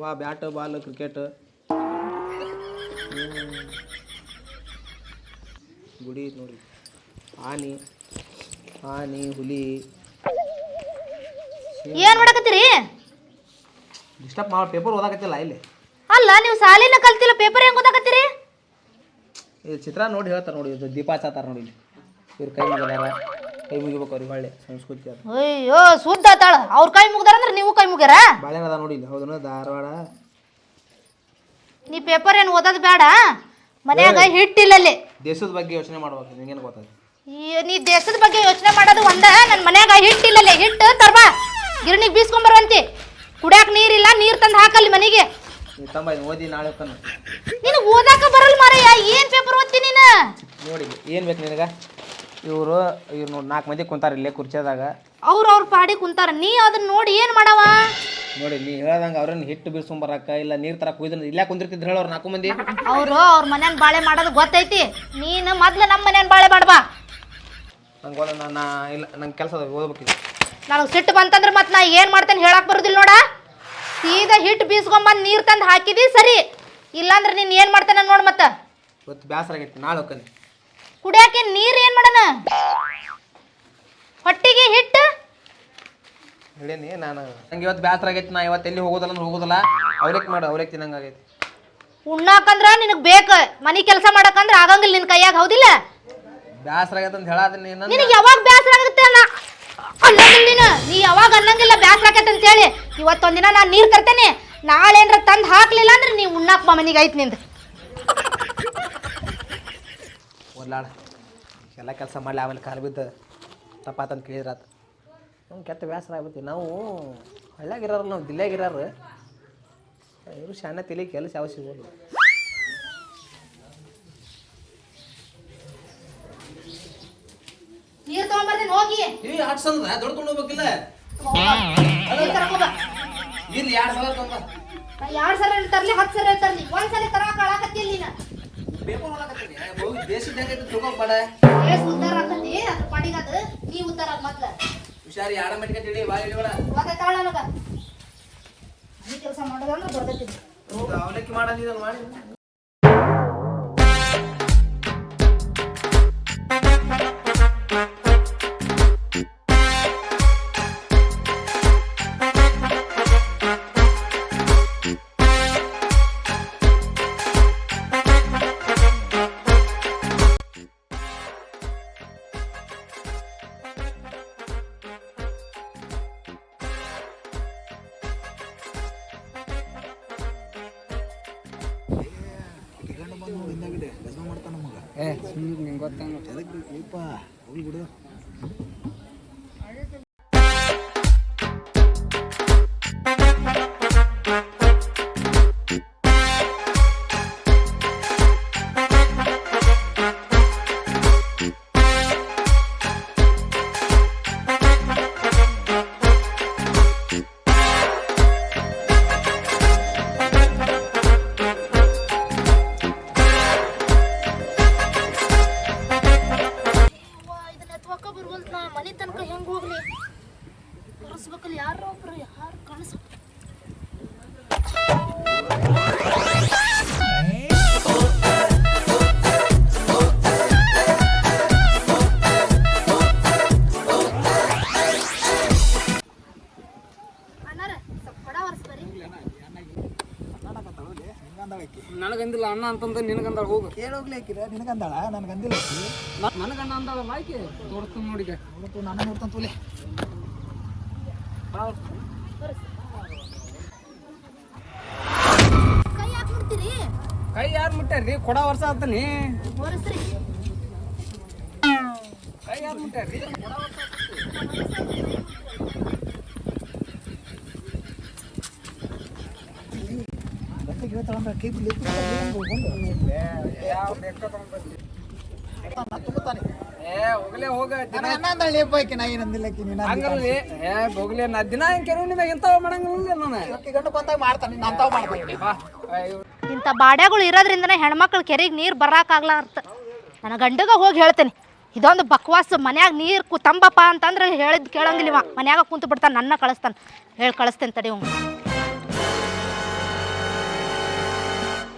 ವಾ bat ball cricket. ಗುಡಿ ನೋಡಿ. ಆನಿ ಆನಿ ಹುಲಿ. ಏನ್ ಮಾಡಕತ್ತೀರಿ? ಡಿಸ್ಟರ್ಬ್ ಮಾಡಿ ಪೇಪರ್ ಓದಾಕತ್ತಿಲ್ಲ ಇಲ್ಲಿ. ಅಲ್ಲ ನೀವು ಸಾಲಿನ ಕಲ್ತಿಲ್ಲ ಪೇಪರ್ ಹೆಂಗ್ ಓದಾಕತ್ತೀರಿ? ಈ ಚಿತ್ರ ನೋಡಿ ಹೇಳ್ತಾರೆ ನೋಡಿ ದೀಪ ಹಚ್ಚಾತಾರ ನೋಡಿ ಇಲ್ಲಿ. ಇವ್ರ ಕೈ ಮುಗಿದಾರ. ಕೈ ಮುಗಿಬೇಕು ಅವ್ರಿಗೆ ಒಳ್ಳೆ ಸಂಸ್ಕೃತಿ ಅದು. ಅಯ್ಯೋ ಸುದ್ದ ಆತಾಳ ಅವ್ರ ಕೈ ಮುಗ್ದಾರ ಅಂದ್ರೆ ನೀವು ಕೈ ಮುಗ್ಯಾರ? ಅದ ನೋಡಿ ಇಲ್ಲಿ. ಹೌದನ ಧಾರವಾಡ. ನೀ ಪೇಪರ್ ಏನು ಓದೋದು ಬೇಡ ಮನ್ಯಾಗ ಹಿಟ್ಟಿಲ್ಲ ಅಲ್ಲಿ. ದೇಶದ ಬಗ್ಗೆ ಯೋಚನೆ ಮಾಡ್ಬೇಕು ನಿಂಗೇನು ಗೊತ್ತಾಗ ಈ ನೀ ದೇಶದ ಬಗ್ಗೆ ಯೋಚನೆ ಮಾಡೋದು ಒಂದ. ನನ್ನ ಮನ್ಯಾಗ ಹಿಟ್ಟಿಲ್ಲಲೆ ಹಿಟ್ಟು ತರ್ಬಾ. ಗಿರಣಿಗೆ ಬೀಸ್ಕೊಂಬರ್ವಂತಿ ಕುಡ್ಯಾಕ ನೀರಿಲ್ಲ ನೀರ್ ತಂದು ಹಾಕಲ್ಲಿ ಮನೆಗೆ. ತಂಬ ಇದನ್ನ ಓದಿ ನಾಳೆ ಹೋಗ್ತಾನೆ ನಿನಗೆ ಓದಾಕ ಬರಲ್ಲ ಮಾರಯ್ಯ ಏನ್ ಪೇಪರ್ ಓದ್ತೀನಿ ನೀನು? ನೋಡಿ ಏನು ಬೇಕು ನಿನಗೆ? ಇವರು ಇವ್ರು ನೋಡಿ ನಾಲ್ಕು ಮಂದಿ ಕುಂತಾರ ಇಲ್ಲೇ ಕುರ್ಚಿದಾಗ ಅವ್ರ ಅವ್ರ ಪಾಡಿ ಕುಂತಾರ. ನೀ ಅದನ್ನ ನೋಡಿ ಏನ್ ಮಾಡವ? ನೋಡಿ ನೀ ಹೇಳ್ದಂಗೆ ಅವ್ರನ್ನ ಹಿಟ್ಟು ಬೀಳ್ಸ್ಕೊಂಬರಕ್ಕ ಇಲ್ಲ ನೀರು ತರ ಕುಯ್ದರು ಇಲ್ಲೇ ಕುಂದಿರ್ತಿದ್ರು ಹೇಳೋರು ನಾಲ್ಕು ಮಂದಿ. ಅವ್ರು ಅವ್ರ ಮನೇನ್ ಬಾಳೆ ಮಾಡೋದು ಗೊತ್ತೈತಿ. ನೀನು ಮೊದ್ಲು ನಮ್ಮ ಮನೇನ್ ಬಾಳೆ ಮಾಡ್ಬಾ ನಂಗೆ ಓದ ನಾ ಇಲ್ಲ ನಂಗೆ ಕೆಲಸ ಅದ ಓದ್ಬೇಕಿದೆ. ನನಗೆ ಸಿಟ್ಟು ಬಂತಂದ್ರೆ ಮತ್ತೆ ನಾ ಏನು ಮಾಡ್ತೇನೆ ಹೇಳಕ್ ಬರುದಿಲ್ಲ ನೋಡ. ಸೀದಾ ಹಿಟ್ಟು ಬೀಸ್ಕೊಂಬಂದು ನೀರು ತಂದು ಹಾಕಿದಿ ಸರಿ. ಇಲ್ಲಾಂದ್ರೆ ನೀನು ಏನು ಮಾಡ್ತೇನೆ ನೋಡು ಮತ್ತೆ. ಇವತ್ತು ಬ್ಯಾಸರ ಆಗೈತಿ ನಾಳೆ ಹೋಗ್ತಾನೆ ಕುಡಿಯಾಕೆ ನೀರು ಏನು ಮಾಡೋಣ? ಹೊಟ್ಟಿಗೆ ಹಿಟ್ಟು? ಹೇಳೇನಿ ನಾನು ನಂಗೆ ಇವತ್ತು ಬ್ಯಾಸರ ಆಗೈತಿ ನಾ ಇವತ್ತು ಎಲ್ಲಿ ಹೋಗೋದಲ್ಲ ಅಂದ್ರೆ ಹೋಗೋದಲ್ಲ. ಅವ್ರೇಕ್ ಮಾಡು ಅವ್ರೇಕ್ ತಿನ್ನಂಗೆ ಆಗೈತಿ. ಉಣ್ಣಾಕಂದ್ರ ನಿನಗೆ ಬೇಕು. ಮನೆ ಕೆಲಸ ಮಾಡಕಂದ್ರ ಆಗಂಗಿಲ್ಲ ನಿನ್ ಕೈಯಾಗ ಹೌದಿಲ್ಲ? ಬ್ಯಾಸರ ಆಗೈತೆ ಅಂತ ಹೇಳಾದ್ರೆ ನೀನು ನಿನಗೆ ಯಾವಾಗ ಬ್ಯಾಸರ ಆಗುತ್ತೆ ಅನ್ನ ಅನ್ನಂಗಿಲ್ಲ ನೀನು. ನೀ ಯಾವಾಗ ಅನ್ನಂಗಿಲ್ಲ ಬ್ಯಾಸರ ಆಗತ್ತೆ ಅಂತ ಹೇಳಿ ಇವತ್ತೊಂದಿನ ನಾನು ನೀರು ತರ್ತೇನೆ. ನಾಳೆ ಏನ್ರ ತಂದು ಹಾಕ್ಲಿಲ್ಲ ಅಂದ್ರೆ ನೀ ಉಣ್ಣಾಕ್ ಬಾ ಮನೆಗೆ ಐತ್ ನಿಂದು. ಓದ್ಲಾಳ ಎಲ್ಲ ಕೆಲಸ ಮಾಡಲಿ ಆಮೇಲೆ ಕಾಲು ಬಿದ್ದು ತಪ್ಪಾತಂತ ಕೇಳಿದ್ರಾತ. ನಮ್ಗೆ ಕೆಟ್ಟ ವ್ಯಾಸರ ಆಗ್ಬಿಡ್ತೀವಿ. ನಾವು ಹಳ್ಳ್ಯಾಗಿರೋರು ನಾವು ದಿಲ್ಲಾಗಿರೋರು ಇವರು ಶಾಣ ತಿಳಿ ಕೆಲಸ ಯಾವ ಸಿಗೋದು ನೀರು ತಗೊಂಬರ್ತೀನಿ ಹೋಗಿ. ಏ ಆಟ್ ಸಲ ದೊಡ್ಡ ನೀರ್ ಎರಡು ಸಲ ಎರಡ್ ಸಲ ತರಲಿ ಹತ್ತು ಸಲ ತರ್ಲಿ. ಒಂದ್ ಸಲ ತರಾಕ ಆಳಕತ್ತಿಲ್ಲ ನೀನು. ಪೇಪರ್ ಓದಾಕತ್ತೀನಿ ಹೋಗಿ ದೇಶದ ಹೆಂಗೈತೆ ತಿಳ್ಕೊಬೇಡ ಏಸ್ ಉದ್ದಾರ ಆಕತಿ ಅದ್ರ ಪಾಡಿಗೆ ಅದು ನೀ ಉದ್ದಾರ ಆಗ್ ಮೊದ್ಲ. ಹುಷಾರಿ ತಿಳಿ ಬಾ ನನಗ? ಈ ಕೆಲಸ ಮಾಡೋದಂದ್ರೆ ಬರ್ತೈತಿ ಅವಲಕ್ಕಿ ಮಾಡೋದಿಲ್ಲ ಮಾಡಿ. ಏ ಸುಮ್ಮನೆ ನಿಂಗೆ ಗೊತ್ತಂಗ ಇದನ್ನ ಕರೆಸ್ಬೇಕಲ್ಲ ಯಾರೋ ಒಬ್ರು ಯಾರು ಕಾಣಿಸ್ ನನಗಂದಿಲ್ಲ ಅಣ್ಣ ಅಂತಂದ ನಿನಗಂದಾಳ ಹೋಗು. ಕೇಳೋಗ್ಲಿ ಹಾಕಿರ ನಿನಗಂದಾಳ ನನಗಂದಿಲ್ಲ. ನನಗಣ್ಣ ಅಂದಾಳ ಮಾಯ್ಕೆ ತೋರ್ತು ನೋಡಿಗೆ ನನ್ನ ನಾನು ನೋಡ್ತಾನ ತೋಲೆ. ಕೈ ಯಾಕೆ ಮುಡ್ತೀರಿ ಕೈ ಯಾರು ಮುಟ್ಟಾರ್ರಿ ಕೊಡ ವರ್ಷ ಆತನಿ ಒರೆಸ್ರಿ ಕೈ ಯಾರು ಮುಟ್ಟಾರ್ರಿ ಕೊಡ ವರ್ಷ ಗಟ್ಟಿಗೆ ಹೇಳ್ತಾಳ ಅಂದ್ರೆ ಕೈ ಬಿಡ್ಲಿ ಬಂದು ಯಾವ ಬೆಕ್ಕ ತಗೊಂಡ್ಬರ್ಲಿ ನಾನು ತಗೋತಾನೆ ಏ ಹೋಗ್ಲೇ ಹೋಗ ದಿನ ನನಗೆ ಅನ್ನ ಅಂದಾಳ ಲೇಪ ಆಕಿ ನಾ ಏನು ನೀನು ಹಂಗಲ್ರಿ ಏ ಹೋಗ್ಲಿ ನಾ ದಿನ ಹೆಂಗ್ ಕೆಲವು ನಿಮಗೆ ಇಂಥವ ಮಾಡಂಗಿಲ್ಲ ನಾನು. ಆಕಿ ಗಂಡು ಬಂದಾಗ ಮಾಡ್ತಾನೆ ನಾನು ತಾವು ಮಾಡ್ತೀನಿ. ಬಾ ಅಯ್ಯೋ. ಇಂಥ ಬಾಡ್ಯಾಗಳು ಇರೋದ್ರಿಂದನೇ ಹೆಣ್ಮಕ್ಳು ಕೆರೆಗೆ ನೀರು ಬರೋಕ್ಕಾಗ್ಲಾರ್ತ ನನ್ನ ಗಂಡಗ ಹೋಗಿ ಹೇಳ್ತೇನೆ ಇದೊಂದು ಬಕ್ವಾಸ್ ಮನ್ಯಾಗ ನೀರು ಕು ತಂಬಪ್ಪ ಅಂತಂದ್ರೆ ಹೇಳಿದ್ ಕೇಳಂಗಿಲ್ಲ ಮನ್ಯಾಗ ಕುಂತು ಬಿಡ್ತಾನೆ ನನ್ನ ಕಳಿಸ್ತಾನೆ. ಹೇಳಿ ಕಳಿಸ್ತೇನೆ ತಡಿ ಅವ್ನು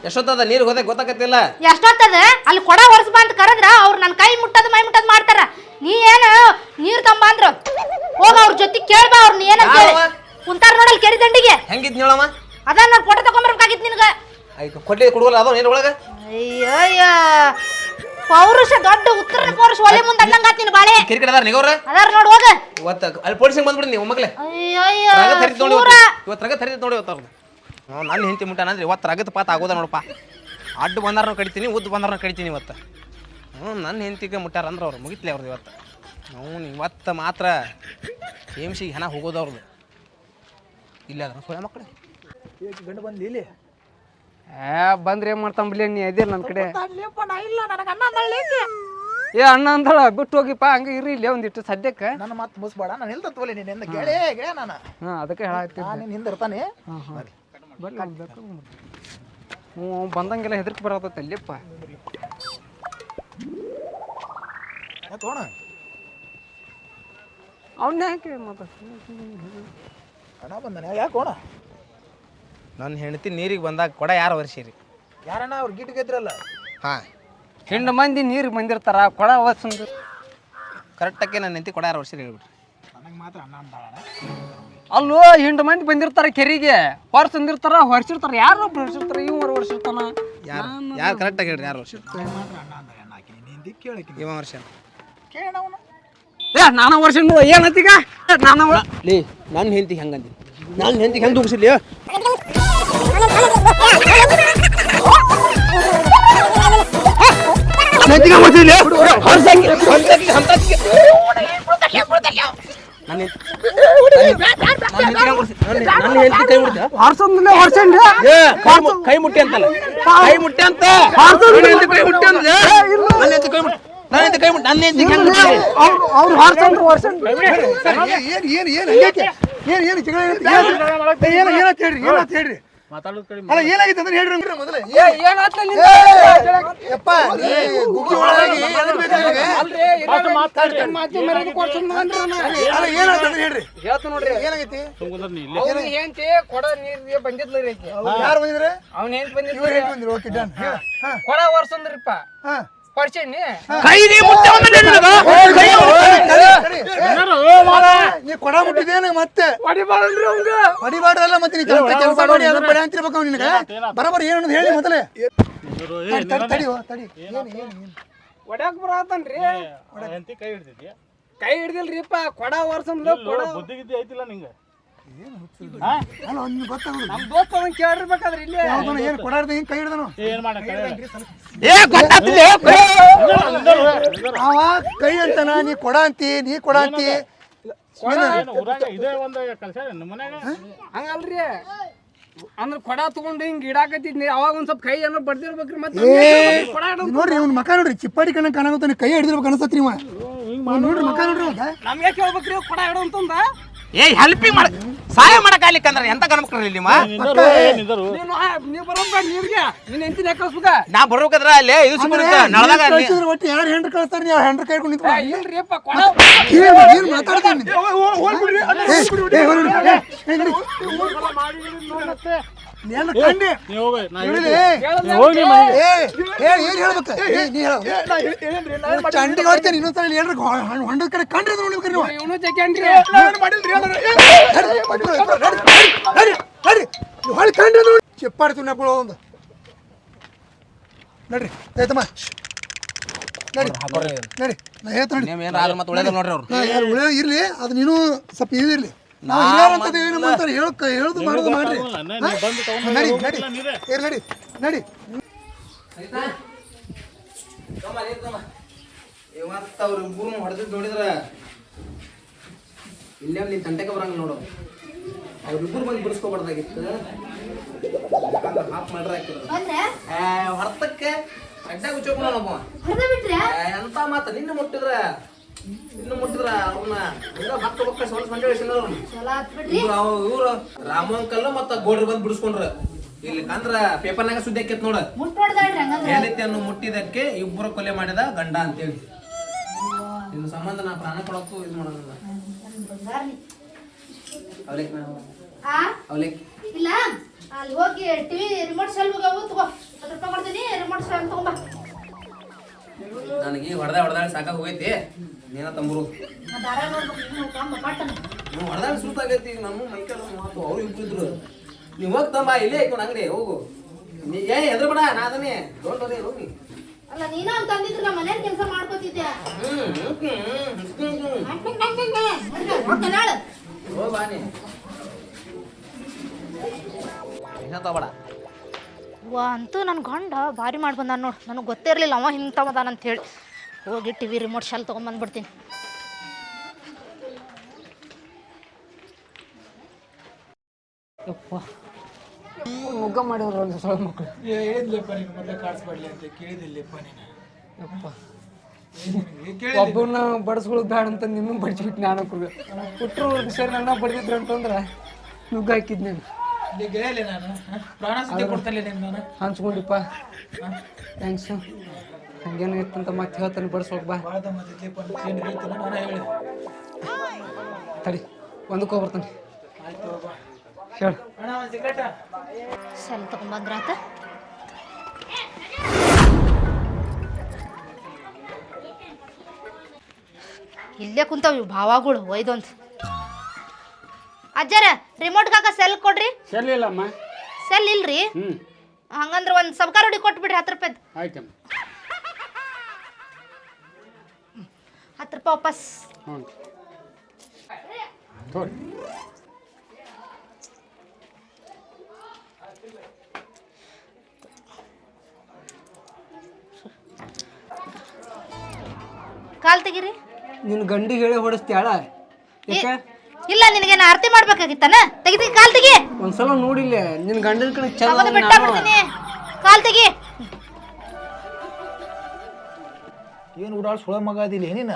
ಎಷ್ಟೊತ್ತದ ನೀರು ಹೋದೆ ಗೊತ್ತಾಗತ್ತಿಲ್ಲ ಎಷ್ಟೊತ್ತದ? ಅಲ್ಲಿ ಕೊಡ ಒರೆಸ್ಬಾ ಅಂತ ಕರೆದ್ರ ಅವ್ರು ನನ್ನ ಕೈ ಮುಟ್ಟದ ಮೈ ಮುಟ್ಟದ ಮಾಡ್ತಾರ. ನೀ ಏನು ನೀರ್ ತಂಬ ಅಂದ್ರ? ಹೋಗ ಅವ್ರ ಜೊತೆ ಕೇಳ್ಬಾ ಅವ್ರ ನೀ ಏನಂತ ಹೇಳಿ. ಯಾರವ್ವ? ಕುಂತಾರ ನೋಡಲ್ ಕೆರಿ ದಂಡಿಗೆ. ಹೆಂಗಿದ್ ಹೇಳಮ್ಮ ಅದ ನಾನು ಫೋಟೋ ತಗೊಂಬರ್ಬೇಕಾಗಿತ್ತು ನಿನ್ಗ. ಆಯ್ತು ಕೊಡ್ಲಿ ಕೊಡುವಲ್ಲ ಅದಾವ ನೀರು ಒಳಗ? ಅಯ್ಯಯ್ಯ. ಪೌರುಷ ದೊಡ್ಡ ಉತ್ತರ ಪೌರುಷ ಒಲೆ ಮುಂದೆ ಅಂದಂಗಾತ್ ನಿನ್ ಬಾಳೆ. ಕಿರಿಕಿರಿ ಅದಾರ ನಿಗೋರ ಅದಾರ ನೋಡ್ ಹೋಗ. ಇವತ್ತು ಅಲ್ಲಿ ಪೊಲೀಸ್ ಬಂದ್ಬಿಡಿ ನೀವು ಮಗ್ಲೆ ಅಯ್ಯಯ್ಯ ಹರಿದ್ ನೋಡಿ ಸೂರ. ಇವತ್ತು ರಂಗ ನೋಡಿ ಇವತ್ತು ಹ್ಞೂ ನನ್ನ ಹೆಂಡತಿ ಮುಟ್ಟಾನ ಅಂದ್ರೆ ಇವತ್ತು ರಗತ್ ಪಾತ ಆಗೋದ ನೋಡಪ್ಪ. ಅಡ್ಡ ಬಂದಾರನು ಕಡಿತೀನಿ ಉದ್ದು ಬಂದಾರನ ಕಡಿತೀನಿ ಇವತ್ತು. ಹ್ಞೂ ನನ್ನ ಹೆಂಡತಿಗೆ ಮುಟ್ಟಾರ ಅಂದ್ರೆ ಅವ್ರು ಮುಗಿತ್ಲಿ ಅವ್ರದ್ದು ಇವತ್ತು. ಅವ್ನು ಇವತ್ತು ಮಾತ್ರ ಹೇಮ್ಸಿಗೆ ಹೆಣ ಹೋಗೋದು ಅವ್ರದ್ದು ಇಲ್ಲ ಅದ್ರ ಸೋಯ ಮಕ್ಕಳು. ಗಂಡು ಬಂದು ಇಲ್ಲಿ? ಏ ಬಂದ್ರೆ ಏನು ಮಾಡ್ತಾ ಬಿಲಿ ನೀ ಅದೇ ನನ್ನ ಕಡೆ? ಏ ಅಣ್ಣ ಅಂದಳ ಬಿಟ್ಟು ಹೋಗಿಪ್ಪ ಹಂಗ ಇರಿ ಇಲ್ಲ ಒಂದಿಟ್ಟು ಸದ್ಯಕ್ಕೆ. ನನ್ನ ಮಾತು ಮುಸ್ಬೇಡ ನಾನು ನಿಲ್ದ ತೋಲಿ ನೀನು ಎಂದ ನಾನು. ಹಾಂ ಅದಕ್ಕೆ ಹೇಳತ್ತೀನಿ ನಾನು ಹ್ಞೂ ಬಂದಂಗೆಲ್ಲ ಹೆದರ್ಕೆ ಬರತೈತೆ ಅಲ್ಲಿಪ್ಪ. ತೋಣ. ಅವನ್ನ ಯಾಕೆ ಮತ್ತೆ ಅಣ್ಣ ಬಂದಾನೆ. ಯಾಕೆ ಹೋಣ ನನ್ನ ಹೆಂಡತಿ ನೀರಿಗೆ ಬಂದಾಗ ಕೊಡ ಯಾರು ವರ್ಷಿರಿ ಯಾರಣ್ಣ ಅವ್ರು ಗಿಟ್ಟು ಗೆದ್ರಲ್ಲ? ಹಾಂ. ಹೆಣ್ಣು ಮಂದಿ ನೀರಿಗೆ ಬಂದಿರ್ತಾರ ಕೊಡ ವರ್ಷ ಕರೆಕ್ಟಾಗಿ ನನ್ನ ಹೆಂಡತಿ ಕೊಡ ಯಾರು ವರ್ಷಿರಿ ಹೇಳ್ಬಿಟ್ರಿ ನನಗೆ ಮಾತ್ರ ಅಣ್ಣ ಅಂದಾಳಣ್ಣ ಅಲ್ಲೋ ಎಂಟು ಮಂದಿ ಬಂದಿರ್ತಾರ ಕೆರಿಗೆ. ಹೊರ್ಸ್ ಅಂದಿರ್ತಾರ ಹೊರ್ಸಿರ್ತಾರ. ಯಾರು ಒಬ್ರು ಹೊರ್ಸಿರ್ತಾರ? ಇವ್ ಹೊರ ಹೊರ್ಸಿರ್ತಾನ? ಯಾರು ಯಾರು ಕರೆಕ್ಟಾಗಿ ಹೇಳ್ರಿ ಯಾರು ವರ್ಷ ಇವ ವರ್ಷ ಏ ನಾನು ವರ್ಷ ಏನತ್ತೀಗ ನಾನು ಲೇ ನನ್ನ ಹೆಂಡತಿ ಹೆಂಗಂದಿ ನನ್ನ ಹೆಂಡತಿಗೆ ಹೆಂಗೆ ದುಗ್ಸಿರ್ಲಿ ಹೊರ್ಸಂಡಿ ಕೈ ಮುಟ್ಟಿ ಅಂತಲ್ಲ ಕೈ ಮುಟ್ಟಿ ಅಂತ ಏನ್ ಏನ್ ಕೈ ಮುಟ್ಟಿ ಅಂತ ನನ್ನ ಏನ್ ಕೈ ಮುಟ್ಟಿ ನನ್ನ ಕೈ ಮುಟ್ಟಿ ನನ್ನ ಹೆಂಡತಿ? ಅವ್ರು ಹೊರ್ಸಂದ್ರು ಹೊರ್ಸಂಡಿ ಏನು ಏನು ಏನು ಏನು ಏನು ಜಗಳ? ಏನು ಏನು ಹೇಳ್ರಿ ಏನ್ ಹೇಳ್ರಿ ಅಲ್ಲ ಏನಾಗಿತ್ತು ಅಂದ್ರೆ ಹೇಳ್ರಿ ಹಂಗ್ರಿ ಮೊದಲೇ. ಯಪ್ಪ ನೀ ಗುಗ್ಗಿ ಒಳಗಾಗಿ ಎದಕ್? ಅಲ್ಲ ಏನಾಯ್ತು ಅಂದ್ರೆ ಹೇಳ್ರಿ. ಹೇಳ್ತ ನೋಡ್ರಿ. ಏನಾಗೈತಿ? ಅವ್ನ ಹೆಂಡ್ತಿ ಕೊಡ ನೀರಿಗೆ ಬಂದಿದ್ಲ ರೀ ಯಾರು ಬಂದಿದ್ರೆ? ಅವ್ನ ಹೆಂಡ್ತಿ ಇವ್ರು ಬಂದಿದ್ಲ ಹೇಳ್ತಿ ಬಂದಿರು ಓಕೆ ಡನ್. ಹಾ. ಕೊಡ ಹೊರ್ಸಂದ್ರಿಪ್ಪ ಹಾ. ಕೈ ನೀ ಮುಟ್ಟಿ ಅವನ್ನ ನಿನಗ? ಕೈ ನೀ ಕೊಡ ಮುಟ್ಟಿದೇನ ಮತ್ತೆ ಹೊಡಿಬಾರಲ್ರಿ ಅವಂಗ ಹೊಡಿಬಾರ್ದಲ್ಲ ಮತ್ತೆ ನೀ ಕೆಲಸ ಕೆಲಸ ಮಾಡಿ ಅದ್ರ ಪಡೆ ಅಂತಿರ್ಬೇಕು ಅವ್ನು ನಿನಗೆ ಬರಬರ ಏನು ಅನ್ನೋದು ಹೇಳಿ ಮೊದಲೇ ತಡಿ, ತಡಿ ಏನು ಹೊಡ್ಯಾಕ್ ಬರತ್ತನ್ರಿ ಕೈ ಹಿಡ್ದಿಲ್ರಿಪ್ಪ ಕೊಡ ವರ್ಷಂದ ಕೊಡ ಅಲ್ಲ ಅವ್ನಿಗೆ ಗೊತ್ತಾಗೋದು ನಮ್ ದೋಸ್ತ ಅವ್ನ್ ಕೇಳಿರ್ಬೇಕಾದ್ರೆ ಇಲ್ಲೇ. ಯಾವ್ದನ ಏನು ಕೊಡಾರ್ದ ಹಿಂಗೆ ಕೈ ಹಿಡ್ದನು? ಏ ಗೊತ್ತಾಗ್ತಿಲ್ಲ ಕೈ. ಅವ ಕೈ ಅಂತನ ನೀ ಕೊಡ ಅಂತಿ ನೀ ಕೊಡ ಅಂತಿ. ಹಂಗಲ್ರಿ. ಅಂದ್ರ ಕೊಡ ತಗೊಂಡು ಹಿಂಗ್ ಇಡಾಕತ್ತಿದ್ನಿ ಅವಾಗ ಒಂದ್ ಸ್ವಲ್ಪ ಕೈ ಏನೋ ಬಡ್ದಿರ್ಬೇಕ್ರಿ ಮತ್ತೆ ಏ ಕೊಡ ಹಿಡ್ದು ನೋಡ್ರಿ ಇವ್ನ ಮಕ ನೋಡ್ರಿ ಚಿಪ್ಪಾಡಿ ಕಣ್ಣ ಕಾಣಾಗುತ್ತಾನೆ ಕೈ ಹಿಡಿದಿರ್ಬೇಕು ಅನ್ಸತ್ರಿ ಇವ. ನೋಡ್ರಿ ಮಕ ನೋಡ್ರಿ ಅವಾಗ ನಮ್ಗೆ ಕೇಳ್ಬೇಕ್ರಿ ಕೊಡ ಹಿಡು ಅಂತಂದ ಏ ಹೆಲ್ಪಿಂಗ್ ಮಾಡ ಸಹಾಯ ಮಾಡಕ್ ಆಗ್ಲಿಕ್ಕಂದ್ರೆ ಎಂತ ಗಣಮಕ್ರಿ ಇಲ್ಲಿ ಮಾ ನೀನು ಆ- ನೀವ್ ಬರೋಬ್ಬ ನೀರ್ಗೆ ನೀನ್ ಎಂತಿನ ಕಳ್ಸ್ಬೇಕ ನಾ ಬರ್ಬೇಕಾದ್ರ ಅಲ್ಲಿ ಇದು ಸುಮ್ಮನೆ ನಳದಾಗ ನೀ- ಕಳ್ಸಿದ್ರೆ ಒಟ್ಟು ಯಾರು ಹೆಂಡ್ರ ಕಳಿಸ್ತಾರೆ ನೀವು ಹೆಂಡ್ರ ಕೈ ಹಿಡ್ಕೊಂಡು ನಿಂತ್ಕೊ. ಇಲ್ರಿಪ್ಪ ಕೊಡ ಏನ್ ಏನ್ ಮಾತಾಡ್ತಾನೆ ನೀನು? ಏ, ಏ, ಹೊರ್ಡು, ಏ, ಏ, ನಡಿ. ಚಂಡಿಗೆ ಹೊಡ್ತೇನೆ ಇನ್ನೊಂದ್ಸಲ ಹೇಳ್ರಿ ಹೊಂಡದ ಕಡೆ ಕಂಡ್ರಿ ನೋಡ್ಬೇಕ್ರಿ ನೀವು. ಇವನು ಜಗ್ಗನ್ರಿ ಹೊಳಿ. ಕಂಡ್ರಿ ನೋಡಿ ಚಿಪ್ಪಾಡ್ತೀವಿ ನಾ ಬಿಡೋ ಒಂದು. ನಡ್ರಿ ಆಯ್ತಮ್ಮ ನಡಿ ನಡಿ. ನಾ ನೋಡ್ರಿ ಅವ್ರು. ಇರ್ಲಿ ಅದು ನೀನು ಸ್ವಲ್ಪ ಇದಿರ್ಲಿ ನಾವು ಹಿರಿಯರಂತದ್ದು ಏನು ಮಾಡ್ತಾರೆ ಹೇಳಕ್ ಹೇಳುದು ಮಾಡೋದು ಮಾಡ್ರಿ? ನಡಿ ನಡಿ ಏರ್ ನಡಿ. ನಡಿ ಇವತ್ತ ಅವ್ರ ಇಬ್ಬರು ಹೊಡೆದಿದ್ದು ನೋಡಿದ್ರ ಇಲ್ಲೇ ನೀನು ತಂಟೆಗೆ ಬರಂಗ ನೋಡು. ಅವ್ರಿಬ್ಬರು ಬಂದು ಬಿಡಿಸ್ಕೋಬಾರ್ದಾಗಿತ್ತು. ಹಾಫ್ ಮಾಡ್ರ ಹೊರತಕ್ಕೆ ಅಡ್ಡ ಬಿಟ್ರೆ? ಎಂತ ಮಾತ? ನಿನ್ನ ಮುಟ್ಟಿದ್ರ ನಿನ್ನ ಮುಟ್ಟಿದ್ರ ಇವ್ರು ಅವ ಇವ್ರು ರಾಮ ಮತ್ತ ಗೋಡ್ರಿ ಬಂದು ಬಿಡಿಸ್ಕೊಂಡ್ರ. ಇಲ್ಲಿ ಕಂದ್ರ ಪೇಪರ್ನಾಗ ಸುದ್ದಿ ಆಕೇತ್ ನೋಡ. ಹೆಂಡತಿಯನ್ನು ಮುಟ್ಟಿದಕ್ಕೆ ಇಬ್ಬರು ಕೊಲೆ ಮಾಡಿದ ಗಂಡ ಅಂತೇಳಿ. ಇನ್ನು ಸಂಬಂಧ ನಾ ಪ್ರಾಣ ಕೊಡಕ್ಕೂ ಇದು ಮಾಡೋದಿಲ್ಲ. ಅವಲೇಕ್ ಅವಲೇಕ್ ಇಲ್ಲ. ಅಲ್ಲಿ ಹೋಗಿ ಟಿವಿ ರಿಮೋಟ್ ಸೆಲ್ ಹೋಗವು ತಗೋ. ಹತ್ತು ರೂಪಾಯಿ ಕೊಡ್ತೀನಿ ರಿಮೋಟ್ ಸೆಲ್ ತಗೊಂಬ ನನಗೆ ಹೊಡೆದ ಹೊಡೆದ ಸಾಕಾಗ ಹೋಗೈತಿ. ನೀನ ತಂಬರು. ನಾ ದಾರ ನೋಡ್ಬೇಕು ನೀನು ತಗೊಂಬ ಪಟ್ಟನ ನೀವು ಸುತ್ತಾಗೈತಿ ಈಗ ನಮ್ಮ ಮಾತು ಅವ್ರು ಇಬ್ಬಿದ್ರು ನೀವು ಹೋಗಿ ತಂಬ ಇಲ್ಲೇ ಐತಿ ಅಂಗಡಿ ಹೋಗು. ನೀ ಏ ಎದ್ರ ಬಿಡ ನಾ ಅದನ್ನೇ. ದೊಡ್ಡ ಹೋಗಿ. ಅಲ್ಲ ನೀನು ಅಂತ ಅಂದಿದ್ರು ನಮ್ಮ ಮನೇಲಿ ಕೆಲಸ ಮಾಡ್ಕೋತಿದ್ದೆ. ಇನ್ನ ತಗೋಬೇಡ. ವಾ ಅಂತೂ ನನ್ನ ಗಂಡ ಭಾರಿ ಮಾಡಿ ಬಂದಾನ ನೋಡು. ನನಗೆ ಗೊತ್ತೇ ಇರಲಿಲ್ಲ ಅವ ಹಿಂಗೆ ತಗೋದಾನ ಅಂತ ಹೇಳಿ ಹೋಗಿ ಟಿವಿ ರಿಮೋಟ್ ಶಾಲೆ ತೊಗೊಂಬಂದ್ಬಿಡ್ತೀನಿ ಯಪ್ಪ. ಮುಗ್ಗ ಮಾಡಿದ್ರು ಒಂದು ಸೊಳ ಮಕ್ಕಳು ಹೇಳಿದ್ಲಪ್ಪ ನೀನು ಮೊದಲೇ ಕಾಡಿಸ್ಬಾಡ್ಲಿ ಅಂತ ಕೇಳಿದಿಲ್ಲಪ್ಪ ನೀನು. ಯಪ್ಪ. ಒಬ್ಬನ ಬಡಿಸ್ಕೊಳ್ಳೋದು ಬೇಡ ಅಂತ ನಿಮ್ಮ ಬಡಿಸ್ಬಿಟ್ಟು ನಾನು ಕುರ್ಗ ಹುಟ್ಟರು ಸರಿ ನನ್ನ ಬಡಿದಿದ್ರು ಅಂತಂದ್ರೆ ನುಗ್ಗ ಹಾಕಿದ್ ನಾನು. ಇಲ್ಲಿ ಗೆಳೆಯಲೆ ನಾನು? ಪ್ರಾಣ ಕೊಡ್ತಲ್ಲ ನೀನು ನಾನು. ಹಂಚ್ಕೊಂಡಿಪ್ಪ. ಥ್ಯಾಂಕ್ಸ್ ಹಂಗೇನು ಇತ್ತಂತ ಮತ್ತೆ ಹೇಳ್ತಾನೆ ಬಡಿಸ್ಬೇಕು ಬಾ. ತಡಿ ಒಂದಕ್ಕೆ ಹೋಗ್ಬರ್ತಾನೆ. ಹೇಳು. ಅಣ್ಣ ಒಂದು ಸಿಗರೇಟ ಸೆಲ್ ತೊಗೊಂಬಂದ್ರಾತ ಇಲ್ಲೇ ಕುಂತಾವ ಇವು ಭಾವಗಳು ಒಯ್ದೊಂದು. ಅಜ್ಜರ ಕಾಕ ಸೆಲ್ ಕೊಡ್ರಿ? ಸೆಲ್ ಇಲ್ಲಮ್ಮ. ಸೆಲ್ ಇಲ್ರಿ? ಹಂಗಂದ್ರೆ ಒಂದು ಸಬ್ಕಾರ ಹುಡಿ ಕೊಟ್ಬಿಡ್ರಿ ಹತ್ತು ರೂಪಾಯ್ದು. ಆಯ್ತಮ್ಮ. ಹತ್ತು ರೂಪಾಯಿ ವಾಪಸ್ ಹ್ಞೂ ತೋರಿ ಕಾಲ್ ತೆಗೀರಿ ನಿನ್ನ ಗಂಡಿಗೆ ಹೇಳಿ ಹೊಡಿಸ್ತ್ಯಾಳ ಯಾಕೆ? ಇಲ್ಲ ನಿನಗೇನು ಆರತಿ ಮಾಡ್ಬೇಕಾಗಿತ್ತಾನ? ತೆಗಿತಿ ಕಾಲ್ ತೆಗಿ ಒಂದ್ಸಲ ನೋಡಿಲ್ಲ. ನಿನ್ನ ಗಂಡನ ಕಡೆ ಚಂದ ಬಿಟ್ಟ ಬಿಡ್ತೀನಿ. ಕಾಲ್ ತೆಗಿ ಏನು ಉಡಾಳ್ ಸುಳ ಮಗ ಅದಿಲ್ಲ ಏನಿನ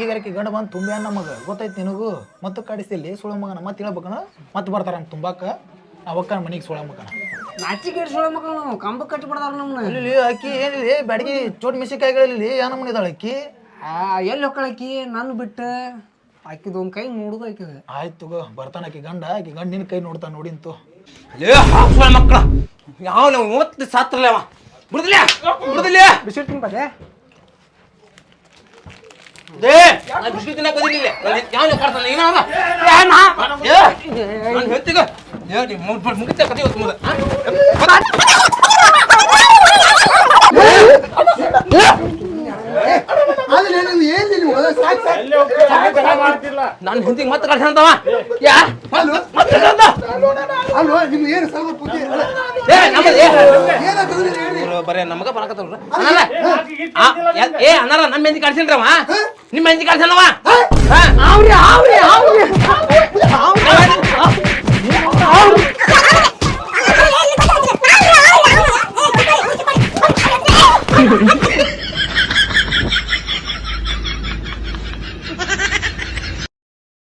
ಈಗರಕ್ಕೆ ಗಂಡ ಬಂದು ತುಂಬಿ ಅನ್ನ ಮಗ? ಗೊತ್ತೈತಿ ನಿನಗೂ? ಮತ್ತೆ ಕಾಡಿಸ್ತಿಲ್ಲಿ ಸುಳ ಮಗನ ಮತ್ತೆ ಹೇಳ್ಬೇಕನ ಮತ್ತೆ ಬರ್ತಾರ ತುಂಬಾಕ? ಅವಕ್ಕ ಮನೆಗೆ ಸುಳ ಮಗನ. ನಾಚಿಕೆ ಸುಳ ಮಕ್ಕಳು ಕಂಬ ಕಟ್ಟಿ ಬಿಡ್ದಾರ ನಮ್ಮನ್ನ ಇಲ್ಲಿ ಅಕ್ಕಿ ಏನಿಲ್ಲ ಬ್ಯಾಡಗಿ ಚೋಟ್ ಮಿಸಿಕಾಯಿಗಳಲ್ಲಿ ಯಾವ ನಮ್ಮನೆ ಇದ್ದಾಳೆ ಅಕ್ಕಿ? ಆ ಎಲ್ಲಿ ಹೊಕ್ಕಳಕ್ಕಿ ನಾನು ಬಿಟ್ಟ. ಆಕಿದ ಒಂದು ಕೈ ನೋಡುದು ಆಕಿದ. ಆಯ್ತು ಬರ್ತಾನ ಆಕಿ ಗಂಡ. ಆಕಿ ಗಂಡ ನಿನ್ನ ಕೈ ನೋಡ್ತಾನ ನೋಡಿಂತು ಲೇ ಹಾಕ್ಸೋಳ ಮಕ್ಕಳ. ಯಾವ ನಾವು ಮೂವತ್ತು ಸಾತ್ರಲ್ಲ ಬಿಡುದಿಲ್ಲ ಬಿಡುದಿಲ್ಲ ಬಿಸಿಟ್ ತಿನ್ಬಾರೆ ದೇ ತಿನ್ನಕ್ ಬಂದಿಲ್ಲ ಯಾವ ನೀನು ಅವ ಏ ನಾ ಏ ನಾನು ಹೇಳ್ತೀಗ? ಏ ನೀ ಮುಗಿತ ಕತೆ ಇವತ್ತು ನಾನು ಹಿಂದಿಗೆ ಮತ್ತೆ ಕಳ್ಸಂತವ ಯಾ? ಮತ್ತೆ ಕಳ್ಸಂತ ಅಲ್ವಾ ನಿಮ್ಗೆ ಏನು ಸ್ವಲ್ಪ ಬುದ್ಧಿ ಏನಾಗ್ತದೆ ಬರೇ ನಮಗ ಬರಕತ್ತಲ್ರ ಏ ಅನ್ನಾರ ನಮ್ಮ ಮಂದಿ ಕಳ್ಸಿಲ್ರವ ನಿಮ್ಮ ಮಂದಿ ಕಳ್ಸಲ್ವಾ